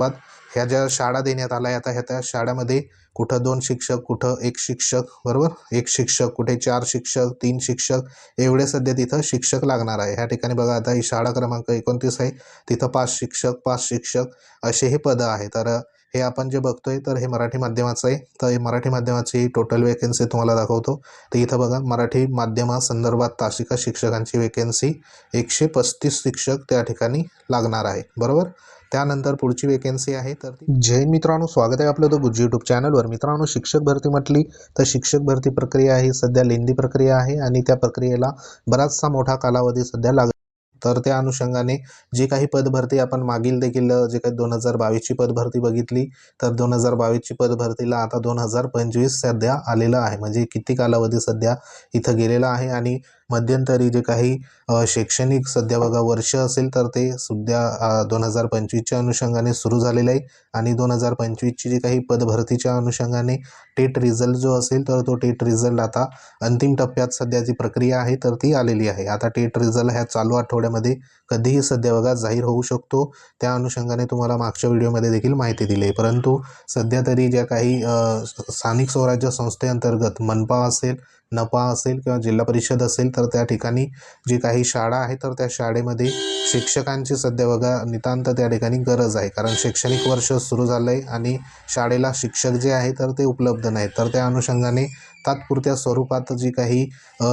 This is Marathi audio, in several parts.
स्वरूपात ह्या ज्या शाळा देण्यात आल्या आता ह्या त्या शाळेमध्ये कुठं दोन शिक्षक कुठं एक शिक्षक बरोबर? एक शिक्षक कुठे चार शिक्षक तीन शिक्षक एवढे सध्या तिथं शिक्षक लागणार आहे. ह्या ठिकाणी बघा आता ही शाळा क्रमांक एकोणतीस आहे. तिथं पाच शिक्षक पाच शिक्षक असे हे पदं आहे तर हे आपण जे बघतोय तर हे मराठी माध्यमाचं आहे. तर हे मराठी माध्यमाची टोटल वेकेन्सी तुम्हाला दाखवतो. तर इथं बघा मराठी माध्यमासंदर्भात तासिका शिक्षकांची वेकेन्सी एकशे पस्तीस शिक्षक त्या ठिकाणी लागणार आहे. बरोबर? त्यानंतर पुढची वेकेन्सी आहे तर जय जैन मित्रांनो स्वागत आहे आपलं तो गुज्जी यूट्यूब चॅनलवर मित्रांनो शिक्षक भरती म्हटली तर शिक्षक भरती प्रक्रिया ही सध्या लेंदी प्रक्रिया आहे आणि त्या प्रक्रियेला बराचसा मोठा कालावधी सध्या लाग तर त्या अनुषंगाने जे काही पदभरती आपण मागील देखील जे काही दोन हजार बावीसची पदभरती बघितली तर दोन हजार बावीसची पदभरतीला आता दोन हजार पंचवीस सध्या आलेलं आहे. म्हणजे किती कालावधी सध्या इथं गेलेला आहे आणि मध्यंतरी जे काही शैक्षणिक सध्या बघा वर्ष असेल तर ते सध्या दोन हजार पंचवीसच्या अनुषंगाने सुरू झालेलं आहे. आणि दोन हजार पंचवीसची जी काही पदभरतीच्या अनुषंगाने टेट रिझल्ट जो असेल तर तो टेट रिझल्ट आता अंतिम टप्प्यात सध्या जी प्रक्रिया आहे तर ती आलेली आहे. आता टेट रिझल्ट ह्या चालू आठवड्यामध्ये कधीही सध्या बघा जाहीर होऊ शकतो. त्या अनुषंगाने तुम्हाला मागच्या व्हिडिओमध्ये देखील माहिती दिली आहे. परंतु सध्या तरी ज्या काही स्थानिक स्वराज्य संस्थेअंतर्गत मनपा असेल नपा असेल किंवा जिल्हा परिषद असेल तर त्या ठिकाणी जी काही शाळा आहे तर त्या शाळेमध्ये शिक्षकांची सध्या बघा नितांत त्या ठिकाणी गरज आहे. कारण शैक्षणिक वर्ष सुरू झालं आहे आणि शाळेला शिक्षक जे आहे तर ते उपलब्ध नाहीत. तर त्या अनुषंगाने तात्पुरत्या स्वरूपात जी काही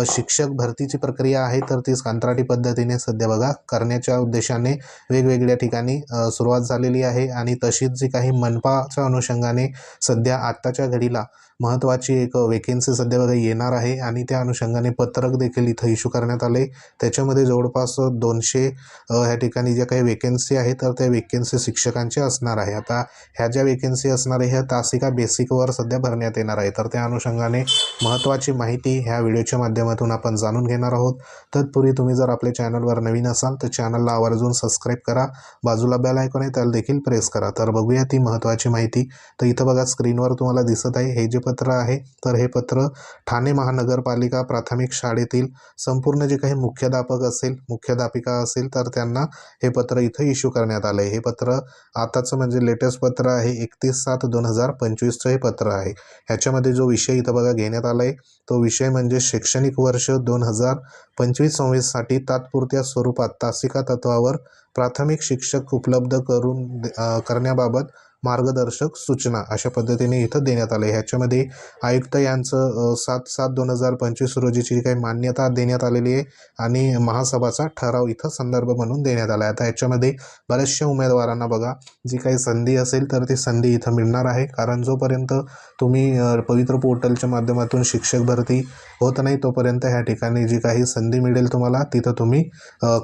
शिक्षक भरतीची प्रक्रिया आहे तर तीच कंत्राटी पद्धतीने सध्या बघा करण्याच्या उद्देशाने वेगवेगळ्या ठिकाणी सुरुवात झालेली आहे. आणि तशीच जी काही मनपाच्या अनुषंगाने सध्या आत्ताच्या घडीला महत्त्वाची एक वेकेन्सी सध्या बघा येणार आहे. आणि त्या अनुषंगाने पत्रक देखील इथं इश्यू करण्यात आले. त्याच्यामध्ये जवळपास दोनशे ह्या ठिकाणी ज्या काही वेकेन्सी आहे तर त्या वेकेन्सी शिक्षकांच्या असणार आहे. आता ह्या ज्या वेकेन्सी असणार आहे ह्या तासिका बेसिकवर सध्या भरण्यात येणार आहे. तर त्या अनुषंगाने महत्त्वाची माहिती ह्या व्हिडिओच्या माध्यमातून आपण जाणून घेणार आहोत. तत्पूर्वी तुम्ही जर आपल्या चॅनलवर नवीन असाल तर चॅनलला आवर्जून सबस्क्राईब करा. बाजूला बेल आयकॉन आहे त्याला देखील प्रेस करा. तर बघूया ती महत्त्वाची माहिती. तर इथं बघा स्क्रीनवर तुम्हाला दिसत आहे हे जे पत्र आहे तर हे पत्र ठाणे महानगरपालिका प्राथमिक शाळेतील संपूर्ण जे काही मुख्याध्यापक असेल मुख्याध्यापिका असेल तर त्यांना हे पत्र इथं इश्यू करण्यात आलं आहे हे पत्र आताचं म्हणजे लेटेस्ट पत्र आहे एकतीस सात दोन हजार पंचवीसचं हे पत्र आहे. ह्याच्यामध्ये जो विषय इथं बघा घेण्यात आला आहे तो विषय म्हणजे शैक्षणिक वर्ष दोन हजार पंचवीस सव्वीससाठी तात्पुरत्या स्वरूपात तासिका तत्वावर प्राथमिक शिक्षक उपलब्ध करून करण्याबाबत मार्गदर्शक सूचना अशा पद्धतीने इथं देण्यात आलं. आहे ह्याच्यामध्ये आयुक्त यांचं सात सात दोन हजार पंचवीस रोजीची जी काही मान्यता देण्यात आलेली आहे आणि महासभाचा ठराव इथं संदर्भ म्हणून देण्यात आला आहे. आता ह्याच्यामध्ये बऱ्याचशा उमेदवारांना बघा जी काही संधी असेल तर ती संधी इथं मिळणार आहे. कारण जोपर्यंत तुम्ही पवित्र पोर्टलच्या माध्यमातून शिक्षक भरती होत नाही तोपर्यंत ह्या ठिकाणी जी काही संधी मिळेल तुम्हाला तिथं तुम्ही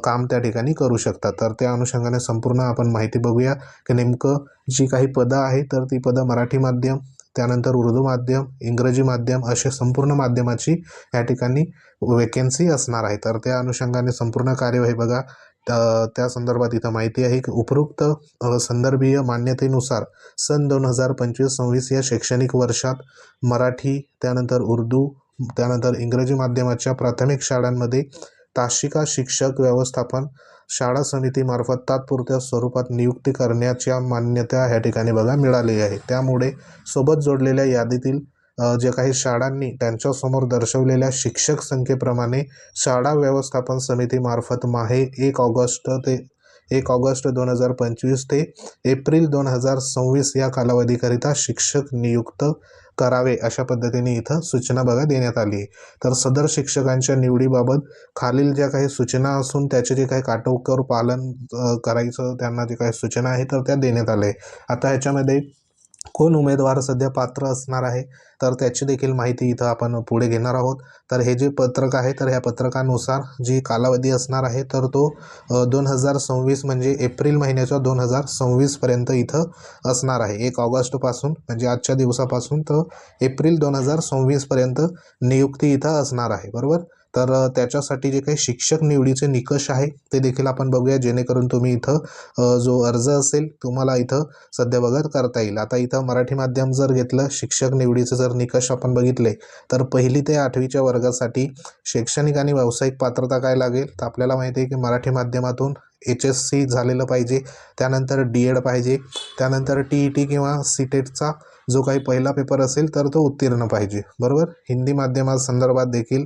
काम त्या ठिकाणी करू शकता. तर त्या अनुषंगाने संपूर्ण आपण माहिती बघूया की नेमकं जी काही पदं आहे तर ती पदं मराठी माध्यम त्यानंतर उर्दू माध्यम इंग्रजी माध्यम असे संपूर्ण माध्यमाची या ठिकाणी वेकेन्सी असणार आहे. तर त्या अनुषंगाने संपूर्ण कार्यवाही बघा त्या संदर्भात इथं माहिती आहे की उपरोक्त संदर्भीय मान्यतेनुसार सन दोन हजार पंचवीस सव्वीस या शैक्षणिक वर्षात मराठी त्यानंतर उर्दू त्यानंतर इंग्रजी माध्यमाच्या प्राथमिक शाळांमध्ये ताशिका शिक्षक व्यवस्थापन शाळा समितीमार्फत तात्पुरत्या स्वरूपात नियुक्ती करण्याच्या मान्यता ह्या ठिकाणी बघा मिळाली आहे त्यामुळे सोबत जोडलेल्या यादीतील जे काही शाळांनी त्यांच्यासमोर दर्शवलेल्या शिक्षक संख्येप्रमाणे शाळा व्यवस्थापन समितीमार्फत माहे एक ऑगस्ट ते एक ऑगस्ट दोन हजार पंचवीस ते एप्रिल दोन हजार सव्वीस या कालावधीकरिता शिक्षक नियुक्त करावे अशा पद्धतीने इथं सूचना बघा देण्यात आली आहे. तर सदर शिक्षकांच्या निवडीबाबत खालील ज्या काही सूचना असून त्याचे जे काही काटोकर पालन करायचं त्यांना जे काही सूचना आहे तर त्या देण्यात आल्या आहे आता ह्याच्यामध्ये कोण उमेदवार सध्या पात्र असणार आहे तर त्याची देखील माहिती इथं आपण पुढे घेणार आहोत. तर हे जे पत्रक आहे तर ह्या पत्रकानुसार जी कालावधी असणार आहे तर तो दोन हजार सव्वीस म्हणजे एप्रिल महिन्याच्या दोन हजार सव्वीसपर्यंत इथं असणार आहे. एक ऑगस्टपासून म्हणजे आजच्या दिवसापासून तर एप्रिल दोन हजार सव्वीसपर्यंत नियुक्ती इथं असणार आहे. बरोबर? तर त्याच्यासाठी जे काही शिक्षक निवडीचे निकष आहे ते देखील आपण बघूया. जेणेकरून तुम्ही इथं जो अर्ज असेल तुम्हाला इथं सध्या बघत करता येईल. आता इथं मराठी माध्यम जर घेतलं शिक्षक निवडीचे जर निकष आपण बघितले तर पहिली ते आठवीच्या वर्गासाठी शैक्षणिक आणि व्यावसायिक पात्रता काय लागेल? तर आपल्याला माहिती आहे की मराठी माध्यमातून एच एस सी झालेलं पाहिजे त्यानंतर डी एड पाहिजे त्यानंतर टी ई टी किंवा सी टेटचा जो काही पहिला पेपर असेल तर तो उत्तीर्ण पाहिजे. बरोबर? हिंदी माध्यमासंदर्भात देखील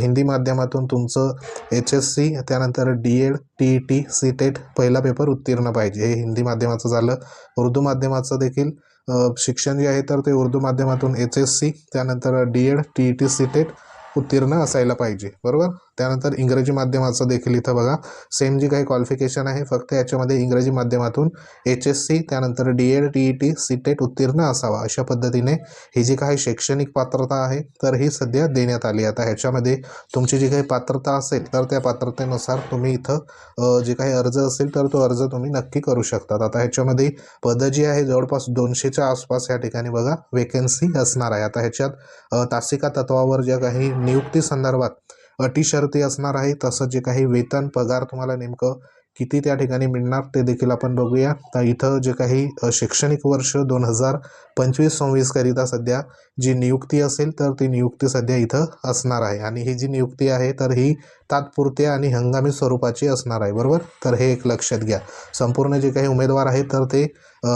हिंदी माध्यमातून तुमचं एच एस सी त्यानंतर D Ed T E T C TET पहिला पेपर उत्तीर्ण पाहिजे. हे हिंदी माध्यमाचं झालं. उर्दू माध्यमाचं देखील शिक्षण जे आहे तर ते उर्दू माध्यमातून एच एस सी त्यानंतर D Ed T E T C TET उत्तीर्ण असायला पाहिजे बरोबर? त्यानंतर इंग्रजी माध्यमाचं देखील इथं बघा. सेम जी काही क्वालिफिकेशन आहे फक्त याच्यामध्ये इंग्रजी माध्यमातून एच एस सी त्यानंतर D Ed T E T C TET उत्तीर्ण असावा अशा पद्धतीने ही जी काही शैक्षणिक पात्रता आहे तर ही सध्या देण्यात आली आता ह्याच्यामध्ये तुमची जी काही पात्रता असेल तर त्या पात्रतेनुसार तुम्ही इथं जे काही अर्ज असेल तर तो अर्ज तुम्ही नक्की करू शकतात. आता ह्याच्यामध्ये पदं जी आहे जवळपास दोनशेच्या आसपास या ठिकाणी बघा वेकेन्सी असणार आहे. आता ह्याच्यात तासिका तत्वावर ज्या काही नियुक्ती संदर्भात अटी शर्ती असणार आहे तसं जे काही वेतन पगार तुम्हाला नेमकं किती त्या ठिकाणी मिळणार ते देखील आपण बघूया. तर इथं जे काही शैक्षणिक वर्ष दोन हजार पंचवीस सव्वीसकरिता सध्या जी नियुक्ती असेल तर ती नियुक्ती सध्या इथं असणार आहे. आणि ही जी नियुक्ती आहे तर ही तात्पुरत्या आणि हंगामी स्वरूपाची असणार आहे. बरोबर? तर हे एक लक्षात घ्या. संपूर्ण जे काही उमेदवार आहेत तर ते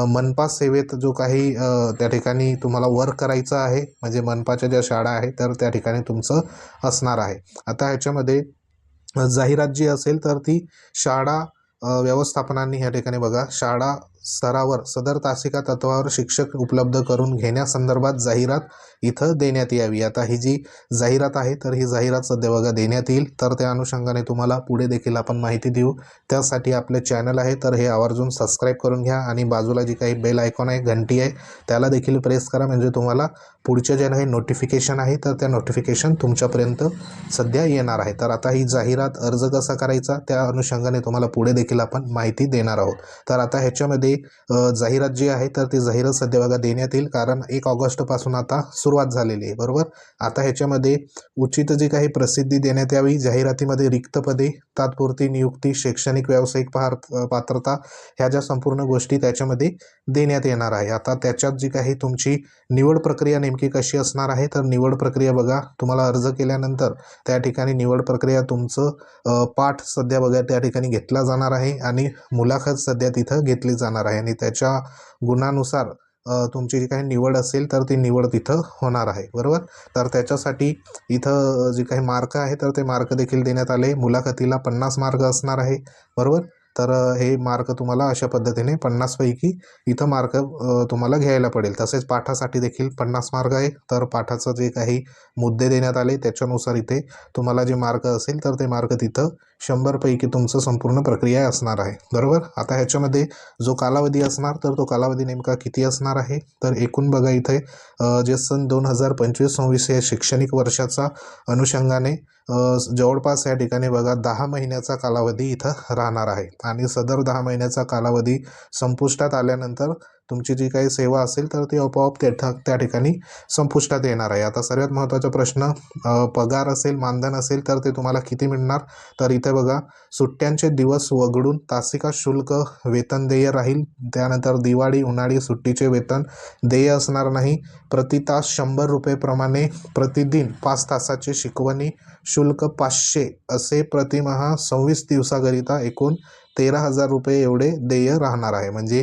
मनपा सेवेत जो काही त्या ठिकाणी तुम्हाला वर्क करायचं आहे म्हणजे मनपाच्या ज्या शाळा आहेत तर त्या ठिकाणी तुमचं असणार आहे. आता ह्याच्यामध्ये जाहिरात जी असेल तर ती शाळा व्यवस्थापनांनी ह्या ठिकाणी बघा. शाळा स्तरावर सदर तासिका तत्वावर शिक्षक उपलब्ध करून घेण्यासंदर्भात जाहिरात इथं देण्यात यावी. आता ही जी जाहिरात आहे तर ही जाहिरात सध्या बघा देण्यात येईल. तर त्या अनुषंगाने तुम्हाला पुढे देखील आपण माहिती देऊ. त्यासाठी आपले चॅनल आहे तर हे आवर्जून सबस्क्राईब करून घ्या आणि बाजूला जी काही बेल आयकॉन आहे घंटी आहे त्याला देखील प्रेस करा. म्हणजे तुम्हाला पुढचे जे काही नोटिफिकेशन आहे तर त्या नोटिफिकेशन तुमच्यापर्यंत सध्या येणार आहे. तर आता ही जाहिरात अर्ज कसा करायचा त्या अनुषंगाने तुम्हाला पुढे देखील आपण माहिती देणार आहोत. तर आता ह्याच्यामध्ये जाहिरात जी आहे तर ती जाहिरात सध्या बघा देण्यात येईल. कारण एक ऑगस्टपासून आता सुरुवात झालेली आहे बरोबर? आता ह्याच्यामध्ये उचित जी काही प्रसिद्धी देण्यात यावी जाहिरातीमध्ये रिक्त पदे तात्पुरती नियुक्ती शैक्षणिक व्यावसायिक पार पात्रता ह्या ज्या संपूर्ण गोष्टी त्याच्यामध्ये देण्यात येणार आहे. आता त्याच्यात जी काही तुमची निवड प्रक्रिया नेमकी कशी असणार आहे तर निवड प्रक्रिया बघा तुम्हाला अर्ज केल्यानंतर त्या ठिकाणी निवड प्रक्रिया तुमचं पाठ सध्या बघा त्या ठिकाणी घेतला जाणार आहे आणि मुलाखत सध्या तिथं घेतली जाणार आहे. आणि त्याच्या गुणानुसार तुमची जी काही निवड असेल तर ती निवड तिथं होणार आहे बरोबर? तर त्याच्यासाठी इथं जे काही मार्क आहे तर ते मार्क देखील देण्यात आले. मुलाखतीला पन्नास मार्क असणार आहे बरोबर? तर हे मार्क तुम्हाला अशा पद्धतीने पन्नासपैकी इथं मार्क तुम्हाला घ्यायला पडेल. तसेच पाठासाठी देखील पन्नास मार्क आहे. तर पाठाचं जे काही मुद्दे देण्यात आले त्याच्यानुसार इथे तुम्हाला जे मार्क असेल तर ते मार्क तिथं शंभरपैकी तुमचं संपूर्ण प्रक्रिया असणार आहे. बरोबर? आता ह्याच्यामध्ये जो कालावधी असणार तर तो कालावधी नेमका किती असणार आहे? तर एकूण बघा इथे जे सन दोन हजार पंचवीस सव्वीस या शैक्षणिक वर्षाचा अनुषंगाने जवळपास या ठिकाणी बघा दहा महिन्याचा कालावधी इथं राहणार आहे. आणि सदर दहा महिन्याचा कालावधी संपुष्टात आल्यानंतर तुमची जी काही सेवा असेल तर ती आपोआप त्या त्या ठिकाणी संपुष्टात येणार आहे. आता सर्वात महत्त्वाचा प्रश्न पगार असेल मानधन असेल तर ते तुम्हाला किती मिळणार? तर इथे बघा सुट्ट्यांचे दिवस वगळून तासिका शुल्क वेतन देय राहील. त्यानंतर दिवाळी उन्हाळी सुट्टीचे वेतन देय असणार नाही. प्रति तास शंभर रुपयेप्रमाणे प्रतिदिन पाच तासाचे शिकवणी शुल्क पाचशे असे प्रतिमहा सव्वीस दिवसाकरिता एकूण तेरा हजार रुपये एवढे देय राहणार आहे. म्हणजे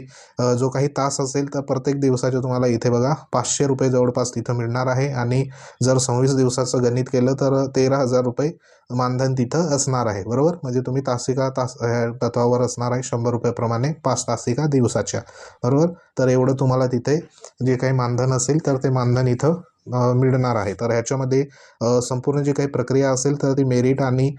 जो काही तास असेल तर प्रत्येक दिवसाचे तुम्हाला इथे बघा पाचशे रुपये जवळपास तिथं मिळणार आहे. आणि जर सव्वीस दिवसाचं गणित केलं तर तेरा हजार रुपये मानधन तिथं असणार आहे. बरोबर? म्हणजे तुम्ही तासिका तास ह्या तत्वावर असणार आहे शंभर रुपयाप्रमाणे पाच तासिका दिवसाच्या. बरोबर? तर एवढं तुम्हाला तिथे जे काही मानधन असेल तर ते मानधन इथं मिळणार आहे. तर ह्याच्यामध्ये संपूर्ण जी काही प्रक्रिया असेल तर ती मेरिट आणि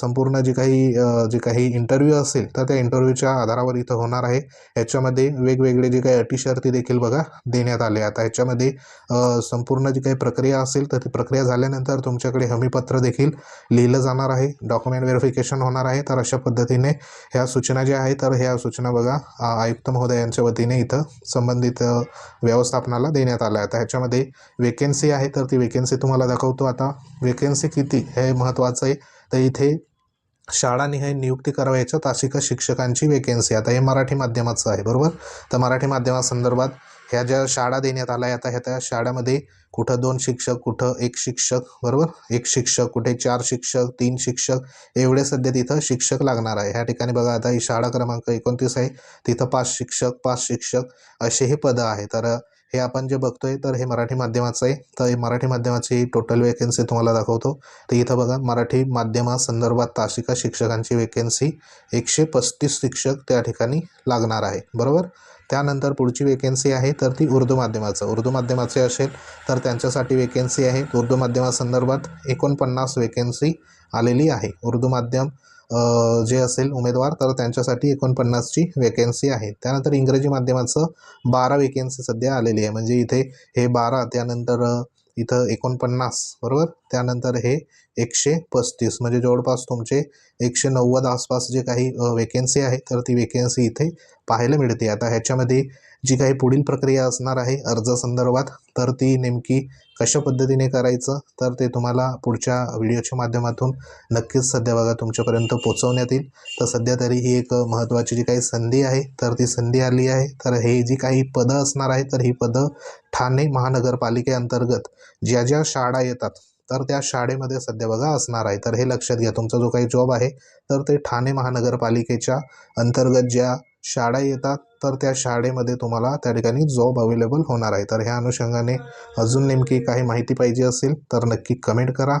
संपूर्ण जी काही जे काही इंटरव्ह्यू असेल तर त्या इंटरव्ह्यूच्या आधारावर इथं होणार आहे. ह्याच्यामध्ये वेगवेगळे जे काही अटी शर्ती देखील बघा देण्यात आले. आता ह्याच्यामध्ये संपूर्ण जी काही प्रक्रिया असेल तर ती प्रक्रिया झाल्यानंतर तुमच्याकडे हमीपत्र देखील लिहिलं जाणार आहे. डॉक्युमेंट व्हेरिफिकेशन होणार आहे. तर अशा पद्धतीने ह्या सूचना ज्या आहेत तर ह्या सूचना बघा आयुक्त आयुक्त महोदयांच्या वतीने इथं संबंधित व्यवस्थापनाला देण्यात आल्या. आता ह्याच्यामध्ये वेग वेकेन्सी आहे तर ती वेकेन्सी तुम्हाला दाखवतो आता. वेकेन्सी किती हे महत्त्वाचं आहे. तर इथे शाळानिहाय नियुक्ती करावयाच्या तासिका शिक्षकांची वेकेन्सी आता हे मराठी माध्यमाचं आहे बरोबर? तर मराठी माध्यमासंदर्भात ह्या ज्या शाळा देण्यात आल्या आता ह्या त्या शाळामध्ये कुठं दोन शिक्षक कुठं एक शिक्षक बरोबर? एक शिक्षक कुठे चार शिक्षक तीन शिक्षक एवढे सध्या तिथं शिक्षक लागणार आहे. ह्या ठिकाणी बघा आता ही शाळा क्रमांक एकोणतीस आहे. तिथं पाच शिक्षक पाच शिक्षक असे हे पदं आहे तर हे आपण जे बघतोय तर हे मराठी माध्यमाचं आहे. तर हे मराठी माध्यमाची टोटल वेकेन्सी तुम्हाला दाखवतो. तर इथं बघा मराठी माध्यमासंदर्भात तासिका शिक्षकांची वेकेन्सी एकशे पस्तीस शिक्षक त्या ठिकाणी लागणार आहे. बरोबर? त्यानंतर पुढची वेकेन्सी आहे तर ती उर्दू माध्यमाचं. उर्दू माध्यमाचे असेल तर त्यांच्यासाठी वेकेन्सी आहे. उर्दू माध्यमासंदर्भात एकोणपन्नास वेकेन्सी आलेली आहे. उर्दू माध्यम जे असेल उमेदवार तर त्यांच्यासाठी एकोणपन्नासची वेकेन्सी आहे. त्यानंतर इंग्रजी माध्यमाचं बारा वेकेन्सी सध्या आलेली आहे. म्हणजे इथे हे बारा त्यानंतर इथं एकोणपन्नास बरोबर? त्यानंतर हे एकशे पस्तीस म्हणजे जवळपास तुमचे एकशे नव्वद आसपास जे काही वेकेन्सी आहे तर ती वेकेन्सी इथे पाहायला मिळते. आता ह्याच्यामध्ये जी काही पुढील प्रक्रिया असणार आहे अर्ज संदर्भात तर ती नेमकी कशा पद्धतीने करायचं तर ते तुम्हाला पुढच्या व्हिडिओच्या माध्यमातून नक्कीच सध्या बघा तुमच्यापर्यंत पोचवण्यात येईल. तर सध्या तरी ही एक महत्त्वाची जी काही संधी आहे तर ती संधी आली आहे. तर हे जी काही पदं असणार आहे तर ही पदं ठाणे महानगरपालिकेअंतर्गत ज्या ज्या शाळा येतात तर त्या शाळेमध्ये सध्या बघा असणार आहे. तर हे लक्षात घ्या तुमचा जो काही जॉब आहे तर ते ठाणे महानगरपालिकेच्या अंतर्गत ज्या शाळा येतात तर त्या शाळेमध्ये तुम्हाला त्या ठिकाणी जॉब अवेलेबल होणार आहे. तर ह्या अनुषंगाने अजून नेमकी काही माहिती पाहिजे असेल तर नक्की कमेंट करा.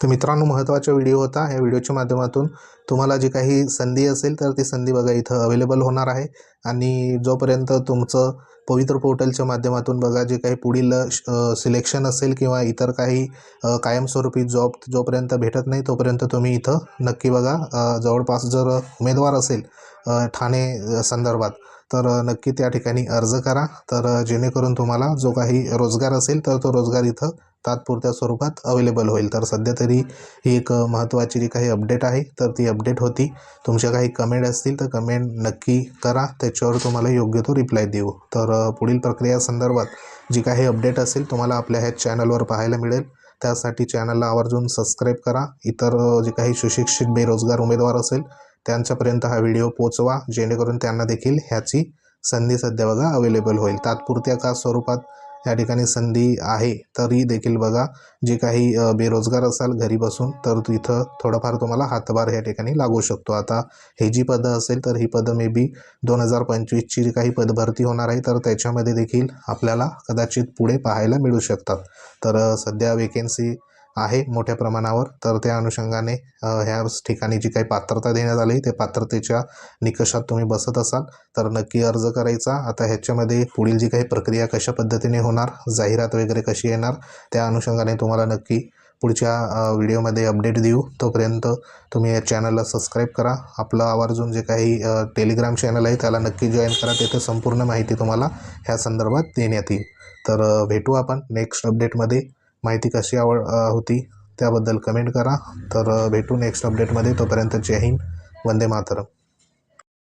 तर मित्रांनो महत्त्वाचा व्हिडिओ होता. या व्हिडिओच्या माध्यमातून तुम्हाला जी काही संधी असेल तर ती संधी बघा इथं अवेलेबल होणार आहे. आणि जोपर्यंत तुमचं पवित्र पोर्टलच्या माध्यमातून बघा जे काही पुढील सिलेक्शन असेल किंवा इतर काही कायमस्वरूपी जॉब जोपर्यंत भेटत नाही तोपर्यंत तुम्ही इथं नक्की बघा. जवळपास जर उमेदवार असेल ठाणे संदर्भात तर नक्की त्या ठिकाणी अर्ज करा. तर जेणेकरून तुम्हाला जो काही रोजगार असेल तर तो रोजगार इथं तात्पुरत्या स्वरूपात अवेलेबल होईल. तर सध्या तरी ही एक महत्त्वाची जी काही अपडेट आहे तर ती अपडेट होती. तुमच्या काही कमेंट असतील तर कमेंट नक्की करा. त्याच्यावर तुम्हाला योग्य तो रिप्लाय देऊ. तर पुढील प्रक्रिया संदर्भात जी काही अपडेट असेल तुम्हाला आपल्या ह्या चॅनलवर पाहायला मिळेल. त्यासाठी चॅनलला आवर्जून सबस्क्राईब करा. इतर जे काही सुशिक्षित बेरोजगार उमेदवार असेल त्यांच्यापर्यंत हा व्हिडिओ पोचवा जेणेकरून त्यांना देखील ह्याची संधी सध्या बघा अवेलेबल होईल. तात्पुरत्या का स्वरूपात या ठिकाणी संधी आहे तरी देखील बघा. जे काही बेरोजगार असाल घरी बसून तर तिथं थोडंफार तुम्हाला हातभार या ठिकाणी लागू शकतो. आता हे जी पदं असेल तर ही पदं मे बी दोन हजार पंचवीसची जी काही पदभरती होणार आहे तर त्याच्यामध्ये देखील आपल्याला कदाचित पुढे पाहायला मिळू शकतात. तर सध्या वेकेन्सी आहे मोठ्या प्रमाणावर. तर त्या अनुषंगाने ह्या ठिकाणी जी काही पात्रता देण्यात आली ते पात्रतेच्या निकषात तुम्ही बसत असाल. तर नक्की अर्ज करायचा. आता ह्याच्यामध्ये पुढील जी काही प्रक्रिया कशा पद्धतीने होणार जाहिरात वगैरे कशी येणार त्या अनुषंगाने तुम्हाला नक्की पुढच्या व्हिडिओमध्ये अपडेट देऊ. तोपर्यंत तुम्ही या चॅनलला सबस्क्राईब करा. आपलं आवर्जून जे काही टेलिग्राम चॅनल आहे त्याला नक्की जॉईन करा. तिथे संपूर्ण माहिती तुम्हाला ह्या संदर्भात देण्यात येईल. तर भेटू आपण नेक्स्ट अपडेटमध्ये. माहिती कशी आवड होती त्याबद्दल कमेंट करा. तर भेटू नेक्स्ट अपडेटमध्ये तोपर्यंत जय हिंद. वंदे मातरम.